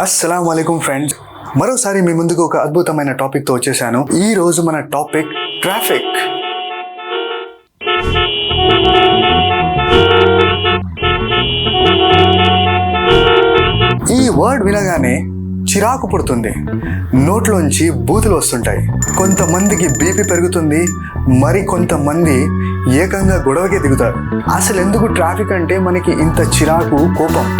అస్సలం వాలేకుమ్ ఫ్రెండ్స్. మరోసారి మీ ముందుకు ఒక అద్భుతమైన టాపిక్తో వచ్చేసాను. ఈ రోజు మన టాపిక్ ట్రాఫిక్. ఈ వర్డ్ వినగానే చిరాకు పుడుతుంది. నోట్లోంచి బూతులు వస్తుంటాయి. కొంతమందికి బీపీ పెరుగుతుంది. మరి కొంతమంది ఏకంగా గొడవకే దిగుతారు. అసలు ఎందుకు ట్రాఫిక్ అంటే మనకి ఇంత చిరాకు కోపం?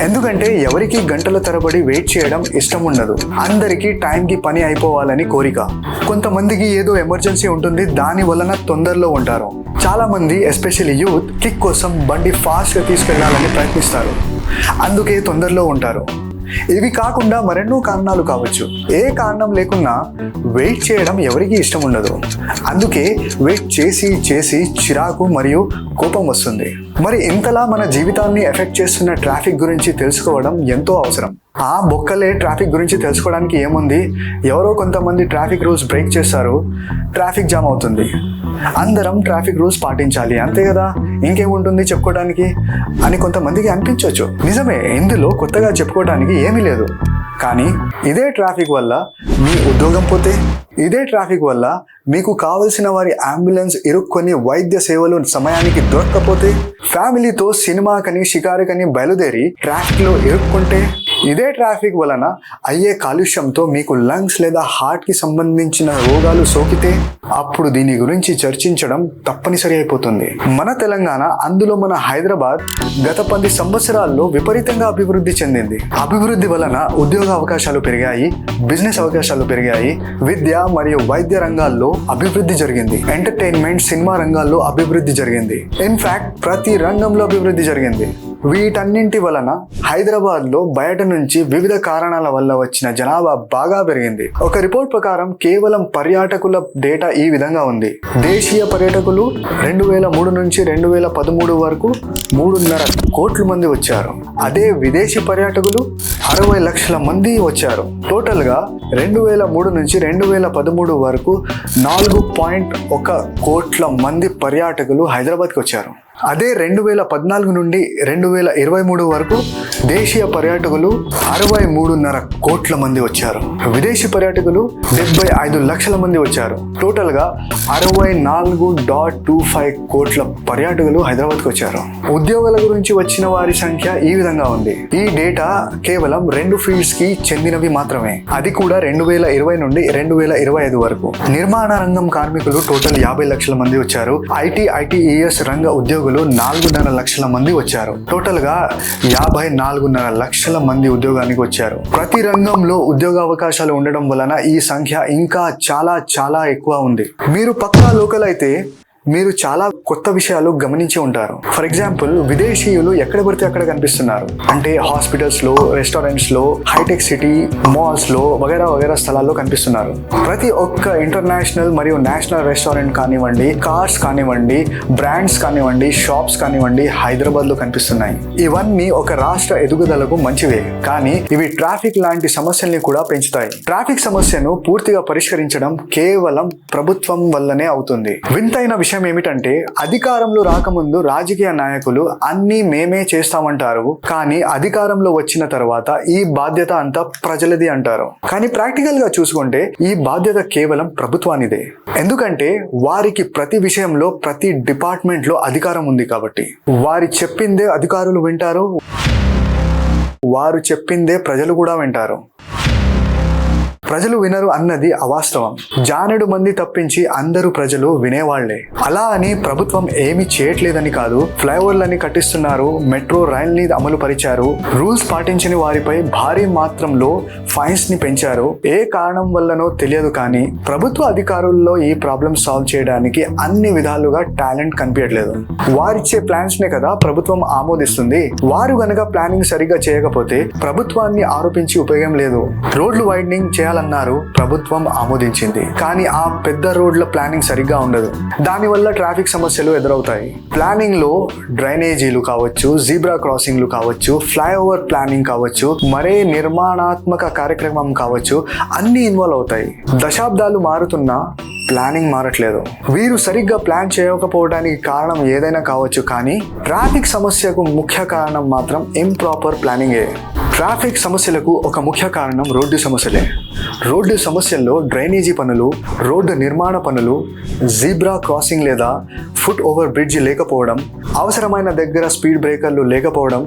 ఎందుకంటే ఎవరికి గంటల తరబడి వెయిట్ చేయడం ఇష్టం ఉండదు అందరికీ టైంకి పని అయిపోవాలని కోరిక. కొంతమందికి ఏదో ఎమర్జెన్సీ ఉంటుంది దాని వలన తొందరలో ఉంటారు. చాలా మంది ఎస్పెషల్లీ యూత్ కిక్ కోసం బండి ఫాస్ట్గా తీసుకెళ్ళాలని ప్రయత్నిస్తారు. అందుకే తొందరలో ఉంటారు. ఇవి కాకుండా మరెన్నో కారణాలు కావచ్చు. ఏ కారణం లేకున్నా వెయిట్ చేయడం ఎవరికీ ఇష్టం ఉండదు. అందుకే వెయిట్ చేసి చేసి చిరాకు మరియు కోపం వస్తుంది. మరి ఇంతలా మన జీవితాన్ని ఎఫెక్ట్ చేస్తున్న ట్రాఫిక్ గురించి తెలుసుకోవడం ఎంతో అవసరం. ఆ బొక్కలే ట్రాఫిక్ గురించి తెలుసుకోవడానికి ఏముంది? ఎవరో కొంతమంది ట్రాఫిక్ రూల్స్ బ్రేక్ చేస్తారు ట్రాఫిక్ జామ్ అవుతుంది. అందరం ట్రాఫిక్ రూల్స్ పాటించాలి అంతే కదా? ఇంకేముంటుంది చెప్పుకోవడానికి? అని కొంతమందికి అనిపించవచ్చు నిజమే ఇందులో కొత్తగా చెప్పుకోవడానికి ఏమీ లేదు. కానీ ఇదే ట్రాఫిక్ వల్ల మీ ఉద్యోగం పోతే ఇదే ట్రాఫిక్ వల్ల మీకు కావలసిన వారి అంబులెన్స్ ఇరుక్కొని వైద్య సేవలు సమయానికి దొరకకపోతే ఫ్యామిలీతో సినిమాకని షికారుకని బయలుదేరి ట్రాఫిక్లో ఇరుక్కుంటే ఇదే ట్రాఫిక్ వలన అయ్యే కాలుష్యంతో మీకు లంగ్స్ లేదా హార్ట్కి సంబంధించిన రోగాలు సోకితే అప్పుడు దీని గురించి చర్చించడం తప్పనిసరి అయిపోతుంది. మన తెలంగాణ అందులో మన హైదరాబాద్ గత పది సంవత్సరాల్లో విపరీతంగా అభివృద్ధి చెందింది. అభివృద్ధి వలన ఉద్యోగ అవకాశాలు పెరిగాయి బిజినెస్ అవకాశాలు పెరిగాయి విద్య మరియు వైద్య రంగాల్లో అభివృద్ధి జరిగింది. ఎంటర్టైన్మెంట్ సినిమా రంగాల్లో అభివృద్ధి జరిగింది. ఇన్ఫాక్ట్ ప్రతి రంగంలో అభివృద్ధి జరిగింది. వీటన్నింటి వలన హైదరాబాద్లో బయట నుంచి వివిధ కారణాల వల్ల వచ్చిన జనాభా బాగా పెరిగింది. ఒక రిపోర్ట్ ప్రకారం కేవలం పర్యాటకుల డేటా ఈ విధంగా ఉంది. దేశీయ పర్యాటకులు రెండు వేల మూడు నుంచి రెండు వేల పదమూడు వరకు మూడున్నర కోట్ల మంది వచ్చారు. అదే విదేశీ పర్యాటకులు అరవై లక్షల మంది వచ్చారు. టోటల్గా రెండు వేల మూడు నుంచి రెండు వేల పదమూడు వరకు నాలుగు పాయింట్ ఒక కోట్ల మంది పర్యాటకులు హైదరాబాద్కి వచ్చారు. అదే రెండు వేల పద్నాలుగు నుండి రెండు వేల ఇరవై మూడు వరకు దేశీయ పర్యాటకులు అరవై మూడున్నర కోట్ల మంది వచ్చారు. విదేశీ పర్యాటకులు డెబ్బై ఐదు లక్షల మంది వచ్చారు. టోటల్గా అరవై నాలుగు డాట్ టూ ఫైవ్ కోట్ల పర్యాటకులు హైదరాబాద్కి వచ్చారు. ఉద్యోగాల గురించి వచ్చిన వారి సంఖ్య ఈ విధంగా ఉంది. ఈ డేటా కేవలం రెండు ఫీల్డ్స్కి చెందినవి మాత్రమే. అది కూడా రెండు వేల ఇరవై నుండి రెండు వేల ఇరవై ఐదు వరకు. నిర్మాణ రంగం కార్మికులు టోటల్ యాభై లక్షల మంది వచ్చారు. ఐటీ ఐటీఈఎస్ రంగ ఉద్యోగులు నాలుగున్నర లక్షల మంది వచ్చారు. టోటల్గా యాభై నాలుగున్నర లక్షల మంది ఉద్యోగానికి వచ్చారు. ప్రతి రంగంలో ఉద్యోగ అవకాశాలు ఉండడం వలన ఈ సంఖ్య ఇంకా చాలా చాలా ఎక్కువ ఉంది. మీరు పక్కా లోకల్ అయితే మీరు చాలా కొత్త విషయాలు గమనించి ఉంటారు. ఫర్ ఎగ్జాంపుల్ విదేశీయులు ఎక్కడ పడితే అక్కడ కనిపిస్తున్నారు. అంటే హాస్పిటల్స్లో రెస్టారెంట్స్లో హైటెక్ సిటీ మాల్స్లో వగేరా వగేరా స్థలాల్లో కనిపిస్తున్నారు. ప్రతి ఒక్క ఇంటర్నేషనల్ మరియు నేషనల్ రెస్టారెంట్ కానివ్వండి కార్స్ కానివ్వండి బ్రాండ్స్ కానివ్వండి షాప్స్ కానివ్వండి హైదరాబాద్లో కనిపిస్తున్నాయి. ఇవన్నీ ఒక రాష్ట్ర ఎదుగుదలకు మంచివే. కానీ ఇవి ట్రాఫిక్ లాంటి సమస్యల్ని కూడా పెంచుతాయి. ట్రాఫిక్ సమస్యను పూర్తిగా పరిష్కరించడం కేవలం ప్రభుత్వం వల్లనే అవుతుంది. వింతైన విషయం ఏమిటంటే అధికారంలో రాకముందు రాజకీయ నాయకులు అన్ని మేమే చేస్తామంటారు. కానీ అధికారంలో వచ్చిన తర్వాత ఈ బాధ్యత అంతా ప్రజలది అంటారు. కానీ ప్రాక్టికల్గా చూసుకుంటే ఈ బాధ్యత కేవలం ప్రభుత్వానిదే. ఎందుకంటే వారికి ప్రతి విషయంలో ప్రతి డిపార్ట్మెంట్లో అధికారం ఉంది కాబట్టి. వారి చెప్పిందే అధికారులు వింటారు. వారు చెప్పిందే ప్రజలు కూడా వింటారు. ప్రజలు వినరు అన్నది అవాస్తవం. జానెడు మంది తప్పించి అందరూ ప్రజలు వినేవాళ్ళే. అలా అని ప్రభుత్వం ఏమీ చేయట్లేదని కాదు ఫ్లైఓవర్లని కట్టిస్తున్నారు మెట్రో రైల్ని అమలు పరిచారు రూల్స్ పాటించని వారిపై భారీ మాత్రంలో ఫైన్స్ని పెంచారు. ఏ కారణం వల్లనో తెలియదు కానీ ప్రభుత్వ అధికారుల్లో ఈ ప్రాబ్లం సాల్వ్ చేయడానికి అన్ని విధాలుగా టాలెంట్ కనిపించట్లేదు. వారిచ్చే ప్లాన్స్ నే కదా ప్రభుత్వం ఆమోదిస్తుంది. వారు గనక ప్లానింగ్ సరిగా చేయకపోతే ప్రభుత్వాన్ని ఆరోపించి ఉపయోగం లేదు. రోడ్లు వైడనింగ్ చేయాలన్నారు ప్రభుత్వం ఆమోదించింది. కానీ ఆ పెద్ద రోడ్ల ప్లానింగ్ సరిగ్గా ఉండదు. దానివల్ల ట్రాఫిక్ సమస్యలు ఎదురవుతాయి. ప్లానింగ్లో డ్రైనేజీలు కావచ్చు జీబ్రా క్రాసింగ్లు కావచ్చు ఫ్లైఓవర్ ప్లానింగ్ కావచ్చు మరే నిర్మాణాత్మక కార్యక్రమం కావచ్చు అన్ని ఇన్వాల్వ్ అవుతాయి. దశాబ్దాలు మారుతున్నా ప్లానింగ్ మారట్లేదు. వీరు సరిగ్గా ప్లాన్ చేయకపోవడానికి కారణం ఏదైనా కావచ్చు కానీ ట్రాఫిక్ సమస్యకు ముఖ్య కారణం మాత్రం ఇంప్రాపర్ ప్లానింగే. ట్రాఫిక్ సమస్యలకు ఒక ముఖ్య కారణం రోడ్డు సమస్యలే. రోడ్డు సమస్యల్లో డ్రైనేజీ పనులు రోడ్డు నిర్మాణ పనులు జీబ్రా క్రాసింగ్ లేదా ఫుట్ ఓవర్ బ్రిడ్జ్ లేకపోవడం అవసరమైన దగ్గర స్పీడ్ బ్రేకర్లు లేకపోవడం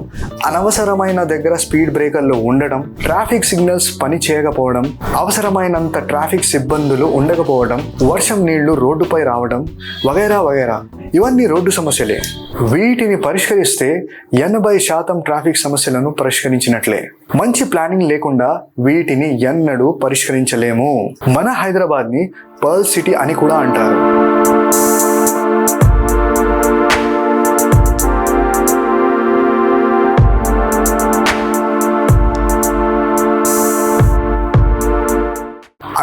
అనవసరమైన దగ్గర స్పీడ్ బ్రేకర్లు ఉండడం ట్రాఫిక్ సిగ్నల్స్ పని చేయకపోవడం అవసరమైనంత ట్రాఫిక్ సిబ్బందులు ఉండకపోవడం వర్షం నీళ్ళు రోడ్డుపై రావడం వగైరా వగైరా. ఇవన్నీ రోడ్డు సమస్యలే. వీటిని పరిష్కరిస్తే ఎనభై శాతం ట్రాఫిక్ సమస్యలను పరిష్కరించినట్లే. మంచి ప్లానింగ్ లేకుండా వీటిని ఎన్నడూ పరిష్కరించలేము. మన హైదరాబాద్ని పర్ల్ సిటీ అని కూడా అంటారు.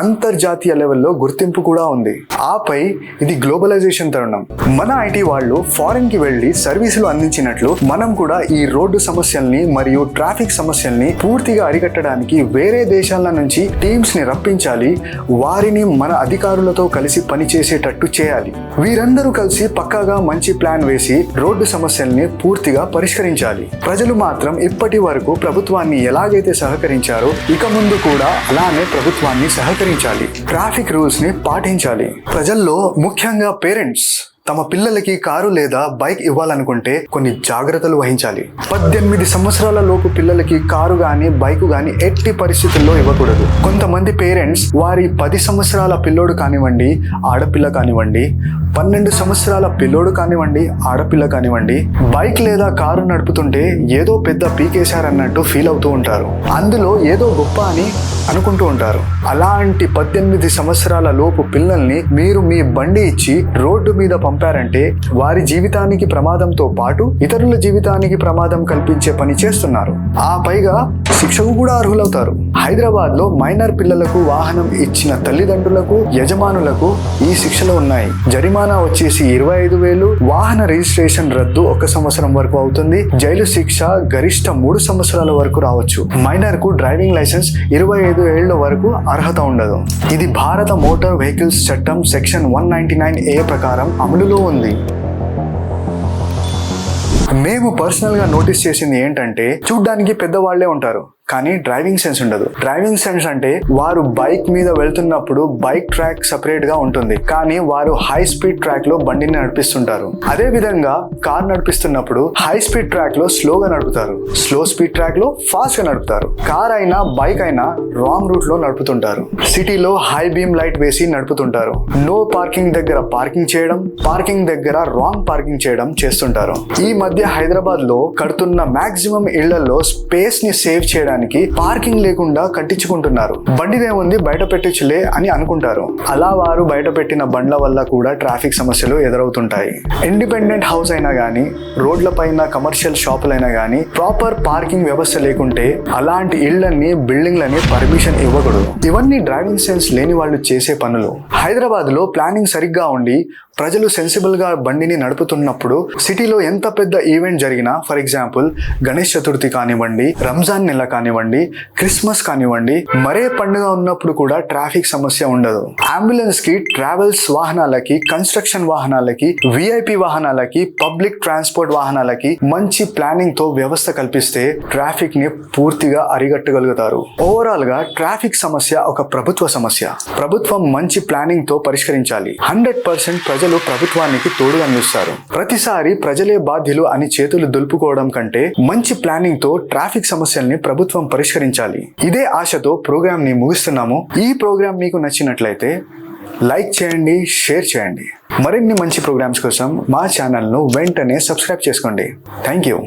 అంతర్జాతీయ లెవెల్లో గుర్తింపు కూడా ఉంది. ఆపై ఇది గ్లోబలైజేషన్ తరుణం. మన ఐటీ వాళ్ళు ఫారెన్కి వెళ్ళి సర్వీసులు అందించినట్లు మనం కూడా ఈ రోడ్డు సమస్యల్ని మరియు ట్రాఫిక్ సమస్యల్ని పూర్తిగా అరికట్టడానికి వేరే దేశాల నుంచి టీమ్స్ని రప్పించాలి. వారిని మన అధికారులతో కలిసి పనిచేసేటట్టు చేయాలి. వీరందరూ కలిసి పక్కాగా మంచి ప్లాన్ వేసి రోడ్డు సమస్యల్ని పూర్తిగా పరిష్కరించాలి. ప్రజలు మాత్రం ఇప్పటి వరకు ప్రభుత్వాన్ని ఎలాగైతే సహకరించారో ఇక ముందు కూడా అలానే ప్రభుత్వాన్ని సహకరించారు పాటించాలి. ట్రాఫిక్ రూల్స్ని పాటించాలి. ప్రజల్లో ముఖ్యంగా పేరెంట్స్. తమ పిల్లలకి కారు లేదా బైక్ ఇవ్వాలనుకుంటే కొన్ని జాగ్రత్తలు వహించాలి. పద్దెనిమిది సంవత్సరాల లోపు పిల్లలకి కారు గాని బైక్ గాని ఎట్టి పరిస్థితుల్లో ఇవ్వకూడదు. కొంతమంది పేరెంట్స్ వారి పది సంవత్సరాల పిల్లోడు కానివ్వండి ఆడపిల్ల కానివ్వండి పన్నెండు సంవత్సరాల పిల్లోడు కానివ్వండి ఆడపిల్ల కానివ్వండి బైక్ లేదా కారు నడుపుతుంటే ఏదో పెద్ద పీకేశారన్నట్టు ఫీల్ అవుతూ ఉంటారు. అందులో ఏదో గొప్ప అని అనుకుంటూ ఉంటారు. అలాంటి పద్దెనిమిది సంవత్సరాల లోపు పిల్లల్ని మీరు మీ బండి ఇచ్చి రోడ్డు మీద పంపారంటే వారి జీవితానికి ప్రమాదంతో పాటు ఇతరుల జీవితానికి ప్రమాదం కల్పించే పని చేస్తున్నారు. ఆ పైగా శిక్షకు కూడా అర్హులవుతారు. హైదరాబాద్లో మైనర్ పిల్లలకు వాహనం ఇచ్చిన తల్లిదండ్రులకు యజమానులకు ఈ శిక్షలు ఉన్నాయి. జరిమానా వచ్చేసి ఇరవై ఐదు వేలు. వాహన రిజిస్ట్రేషన్ రద్దు ఒక సంవత్సరం వరకు అవుతుంది. జైలు శిక్ష గరిష్ట మూడు సంవత్సరాల వరకు రావచ్చు. మైనర్కు డ్రైవింగ్ లైసెన్స్ ఇరవై ఐదు ఏళ్ళ వరకు అర్హత ఉండదు. ఇది భారత మోటార్ వెహికల్స్ చట్టం section one ninety nine A ప్రకారం అమలులో ఉంది. మేము పర్సనల్గా నోటీస్ చేసింది ఏంటంటే చూడ్డానికి పెద్దవాళ్ళే ఉంటారు. కానీ డ్రైవింగ్ సెన్స్ ఉండదు. డ్రైవింగ్ సెన్స్ అంటే వారు బైక్ మీద వెళ్తున్నప్పుడు బైక్ ట్రాక్ సపరేట్గా ఉంటుంది. కానీ వారు హై స్పీడ్ ట్రాక్లో బండిని నడిపిస్తుంటారు. అదే విధంగా కార్ నడిపిస్తున్నప్పుడు హై స్పీడ్ ట్రాక్లో స్లోగా నడుపుతారు. స్లో స్పీడ్ ట్రాక్లో ఫాస్ట్గా నడుపుతారు. కార్ అయినా బైక్ అయినా రాంగ్ రూట్లో నడుపుతుంటారు. సిటీలో హై బీమ్ లైట్ వేసి నడుపుతుంటారు. నో పార్కింగ్ దగ్గర పార్కింగ్ చేయడం పార్కింగ్ దగ్గర రాంగ్ పార్కింగ్ చేయడం చేస్తుంటారు. ఈ మధ్య హైదరాబాద్లో కడుతున్న మాక్సిమం ఇళ్ళలో స్పేస్ని సేవ్ చేయడానికి పార్కింగ్ లేకుండా కట్టించుకుంటున్నారు. బండిదేముంది బయట పెట్టించులే అని అనుకుంటారు. అలా వారు బయట పెట్టిన బండ్ల వల్ల కూడా ట్రాఫిక్ సమస్యలు ఎదురవుతుంటాయి. ఇండిపెండెంట్ హౌస్ అయినా కానీ రోడ్ల పైన కమర్షియల్ షాపులైనా కానీ ప్రాపర్ పార్కింగ్ వ్యవస్థ లేకుంటే అలాంటి ఇళ్ళన్నీ బిల్డింగ్లని పర్మిషన్ ఇవ్వకూడదు. ఇవన్నీ డ్రైవింగ్ సెన్స్ లేని వాళ్ళు చేసే పనులు. హైదరాబాద్లో ప్లానింగ్ సరిగ్గా ఉండి ప్రజలు సెన్సిబుల్గా బండిని నడుపుతున్నప్పుడు సిటీలో ఎంత పెద్ద ఈవెంట్ జరిగినా ఫర్ ఎగ్జాంపుల్ గణేష్ చతుర్థి కానివ్వండి రంజాన్ నెల కానివ్వండి క్రిస్మస్ కానివ్వండి మరే పండుగ ఉన్నప్పుడు కూడా ట్రాఫిక్ సమస్య ఉండదు. అంబులెన్స్కి ట్రావెల్స్ వాహనాలకి కన్స్ట్రక్షన్ వాహనాలకి విఐపి వాహనాలకి పబ్లిక్ ట్రాన్స్పోర్ట్ వాహనాలకి మంచి ప్లానింగ్తో వ్యవస్థ కల్పిస్తే ట్రాఫిక్ని పూర్తిగా అరిగట్టగలుగుతారు ఓవరాల్గా ట్రాఫిక్ సమస్య ఒక ప్రభుత్వ సమస్య. ప్రభుత్వం మంచి ప్లానింగ్తో పరిష్కరించాలి. హండ్రెడ్ పర్సెంట్ ప్రజలు ప్రభుత్వానికి తోడుగా నిలుస్తారు. ప్రతిసారి ప్రజలే బాధ్యులు అని చేతులు దులుపుకోవడం కంటే మంచి ప్లానింగ్తో ట్రాఫిక్ సమస్యల్ని ప్రభుత్వం పరిష్కరించాలి. ఇదే ఆశతో ప్రోగ్రామ్ని ముగిస్తున్నాము. ఈ ప్రోగ్రామ్ మీకు నచ్చినట్లయితే లైక్ చేయండి షేర్ చేయండి. మరిన్ని మంచి ప్రోగ్రామ్స్ కోసం మా ఛానల్ను వెంటనే సబ్స్క్రైబ్ చేసుకోండి. Thank you